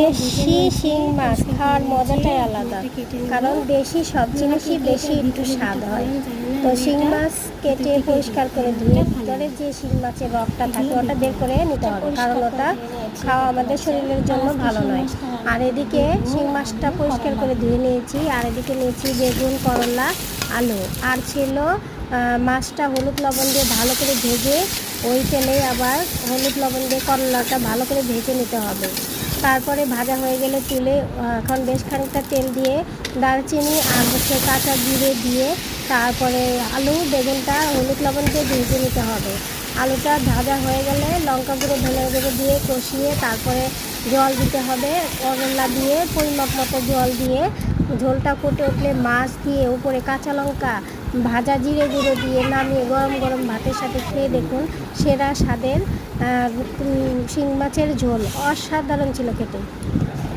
দেশি শিং মাছ খাওয়ার মজাটাই আলাদা। কারণ দেশি সব জিনিসই বেশি একটু স্বাদ হয়। তো শিং মাছ কেটে পরিষ্কার করে ধুয়ে ভিতরে যে শিং মাছের রকটা থাকে, ওটা বের করে নিতে হবে। কারণ ওটা খাওয়া আমাদের শরীরের জন্য ভালো নয়। আর এদিকে শিং মাছটা পরিষ্কার করে ধুয়ে নিয়েছি, আর এদিকে নিয়েছি বেগুন, করলা, আলু। আর ছিল মাছটা হলুদ লবণ দিয়ে ভালো করে ভেজে, ওই তেলে আবার হলুদ লবণ দিয়ে করলাটা ভালো করে ভেজে নিতে হবে। তারপরে ভাজা হয়ে গেলে তুলে এখন বেশ খানিকটা তেল দিয়ে দারচিনি আর হচ্ছে কাঁচা জিরে দিয়ে তারপরে আলু, বেগুনটা, হলুদ লবণ দিয়ে ভেজে নিতে হবে। আলুটা ভাজা হয়ে গেলে লঙ্কা গুঁড়ো, ধনে গুঁড়ো দিয়ে কষিয়ে তারপরে জল দিতে হবে। করলা দিয়ে, পরিমাপ মতো জল দিয়ে ঝোলটা ফুটে উঠলে মাছ দিয়ে উপরে কাঁচা লঙ্কা ভাজা জিরে গুঁড়ো দিয়ে নামিয়ে গরম গরম ভাতের সাথে খেয়ে দেখুন সেরা স্বাদের শিং মাছের ঝোল। অসাধারণ ছিল খেতে।